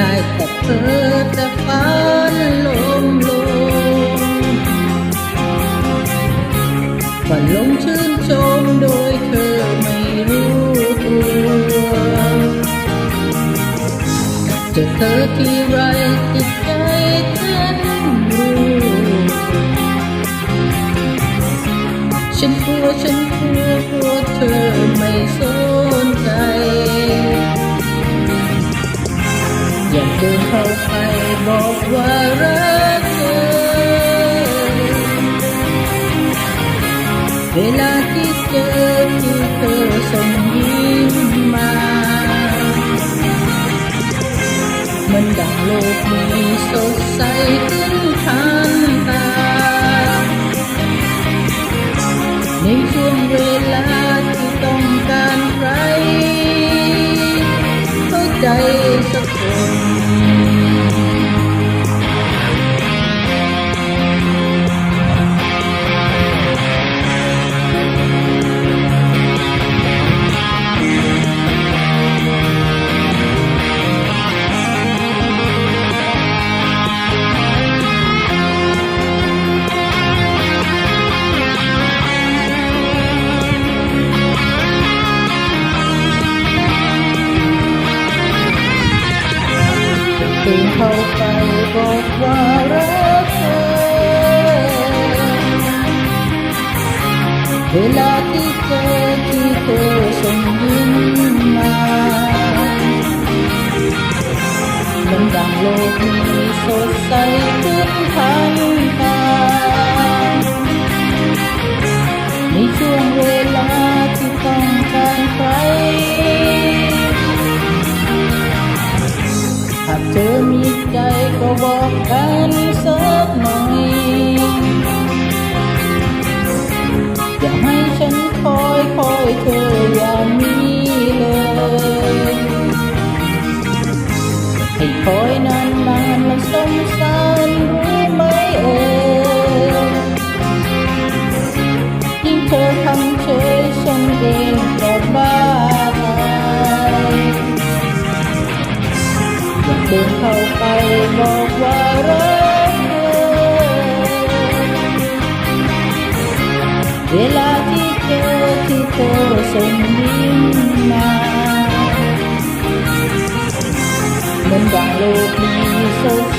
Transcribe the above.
ได้แต่เพ้อแต่ฝันลมลงฝันลงชื่นชมโดยเธอไม่รู้ตัวจะเธอที่ไรที่ บอกว่ารักเธอเวลาที่เจอที่เธอส่งยิ้มมา มันดังโลกมีสดใสขึ้นทันตา ในช่วงเวลาที่ต้องการใครเข้าใจสักคน Bila kita kita sembunyi Mendang lobi sosai pun hayu ากเธอมีใจก็บอกกันสักหน่อย อย่าให้ฉันคอยคอยเธอ เดินเข้าไปบอกว่ารักเธอเวลาที่เจอที่เธอส่งยิ้มมาเหมือนดังโลกนี้สด